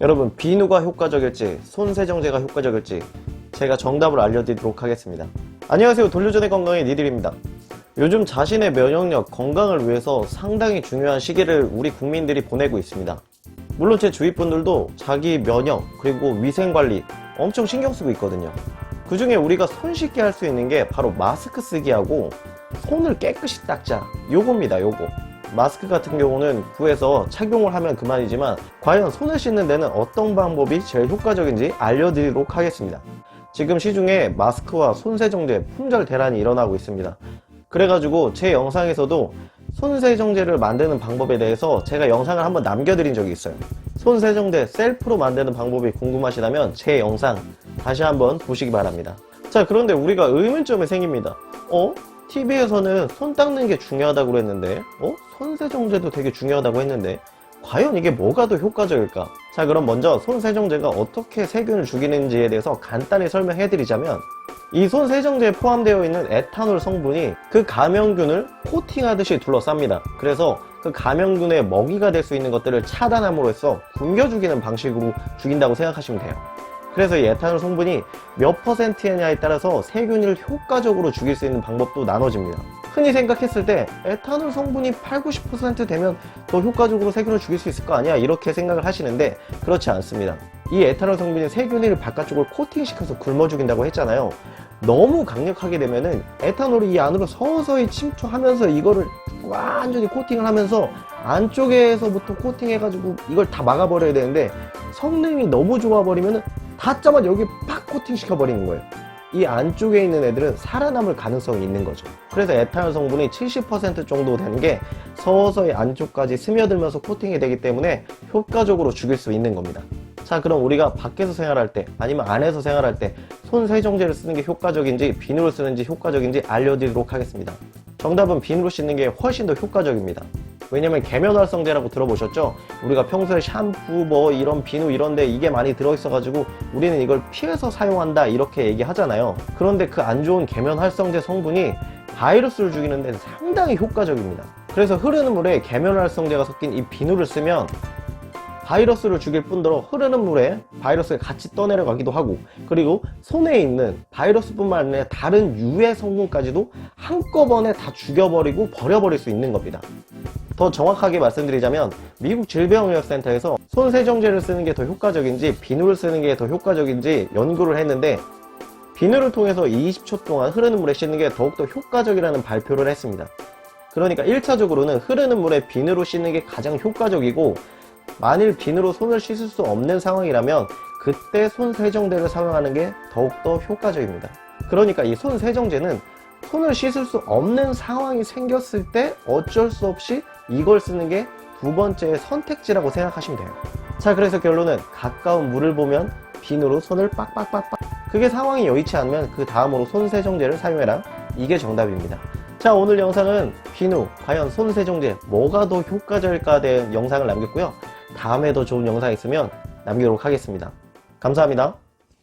여러분 비누가 효과적일지 손세정제가 효과적일지 제가 정답을 알려드리도록 하겠습니다. 안녕하세요 돌려전의 건강의 니들입니다. 요즘 자신의 면역력, 건강을 위해서 상당히 중요한 시기를 우리 국민들이 보내고 있습니다. 물론 제 주위 분들도 자기 면역 그리고 위생 관리 엄청 신경 쓰고 있거든요. 그 중에 우리가 손쉽게 할 수 있는 게 바로 마스크 쓰기하고 손을 깨끗이 닦자. 요겁니다, 요거. 마스크 같은 경우는 구해서 착용을 하면 그만이지만 과연 손을 씻는 데는 어떤 방법이 제일 효과적인지 알려드리도록 하겠습니다. 지금 시중에 마스크와 손세정제 품절 대란이 일어나고 있습니다. 그래가지고 제 영상에서도 손세정제를 만드는 방법에 대해서 제가 영상을 한번 남겨드린 적이 있어요. 손세정제 셀프로 만드는 방법이 궁금하시다면 제 영상 다시 한번 보시기 바랍니다. 자, 그런데 우리가 의문점이 생깁니다. 어? TV에서는 손 닦는 게 중요하다고 그랬는데, 어? 손세정제도 되게 중요하다고 했는데, 과연 이게 뭐가 더 효과적일까? 자, 그럼 먼저 손세정제가 어떻게 세균을 죽이는지에 대해서 간단히 설명해 드리자면, 이 손세정제에 포함되어 있는 에탄올 성분이 그 감염균을 코팅하듯이 둘러쌉니다. 그래서 그 감염균의 먹이가 될 수 있는 것들을 차단함으로써 굶겨 죽이는 방식으로 죽인다고 생각하시면 돼요. 그래서 이 에탄올 성분이 몇 퍼센트냐에 따라서 세균을 효과적으로 죽일 수 있는 방법도 나눠집니다. 흔히 생각했을 때 에탄올 성분이 8, 90% 되면 더 효과적으로 세균을 죽일 수 있을 거 아니야? 이렇게 생각을 하시는데 그렇지 않습니다. 이 에탄올 성분이 세균을 바깥쪽을 코팅시켜서 굶어 죽인다고 했잖아요. 너무 강력하게 되면은 에탄올이 이 안으로 서서히 침투하면서 이거를 완전히 코팅을 하면서 안쪽에서부터 코팅해가지고 이걸 다 막아버려야 되는데 성능이 너무 좋아버리면 은 닿자마자 여기 팍 코팅 시켜버리는 거예요. 이 안쪽에 있는 애들은 살아남을 가능성이 있는 거죠. 그래서 에탄올 성분이 70% 정도 되는 게 서서히 안쪽까지 스며들면서 코팅이 되기 때문에 효과적으로 죽일 수 있는 겁니다. 자, 그럼 우리가 밖에서 생활할 때 아니면 안에서 생활할 때 손 세정제를 쓰는 게 효과적인지 비누를 쓰는지 효과적인지 알려드리도록 하겠습니다. 정답은 비누로 씻는 게 훨씬 더 효과적입니다. 왜냐면 계면 활성제라고 들어보셨죠? 우리가 평소에 샴푸 뭐 이런 비누 이런데 이게 많이 들어있어가지고 우리는 이걸 피해서 사용한다 이렇게 얘기하잖아요. 그런데 그 안 좋은 계면 활성제 성분이 바이러스를 죽이는 데 상당히 효과적입니다. 그래서 흐르는 물에 계면 활성제가 섞인 이 비누를 쓰면 바이러스를 죽일 뿐더러 흐르는 물에 바이러스가 같이 떠내려가기도 하고 그리고 손에 있는 바이러스뿐만 아니라 다른 유해 성분까지도 한꺼번에 다 죽여버리고 버려버릴 수 있는 겁니다. 더 정확하게 말씀드리자면 미국 질병의학센터에서 손세정제를 쓰는 게 더 효과적인지 비누를 쓰는 게 더 효과적인지 연구를 했는데 비누를 통해서 20초 동안 흐르는 물에 씻는 게 더욱더 효과적이라는 발표를 했습니다. 그러니까 1차적으로는 흐르는 물에 비누로 씻는 게 가장 효과적이고 만일 비누로 손을 씻을 수 없는 상황이라면 그때 손 세정제를 사용하는 게 더욱더 효과적입니다. 그러니까 이 손 세정제는 손을 씻을 수 없는 상황이 생겼을 때 어쩔 수 없이 이걸 쓰는 게 두 번째의 선택지라고 생각하시면 돼요. 자, 그래서 결론은 가까운 물을 보면 비누로 손을 빡빡빡빡. 그게 상황이 여의치 않으면 그 다음으로 손세정제를 사용해라. 이게 정답입니다. 자, 오늘 영상은 비누, 과연 손세정제, 뭐가 더 효과적일까 대한 영상을 남겼고요. 다음에 더 좋은 영상 있으면 남기도록 하겠습니다. 감사합니다.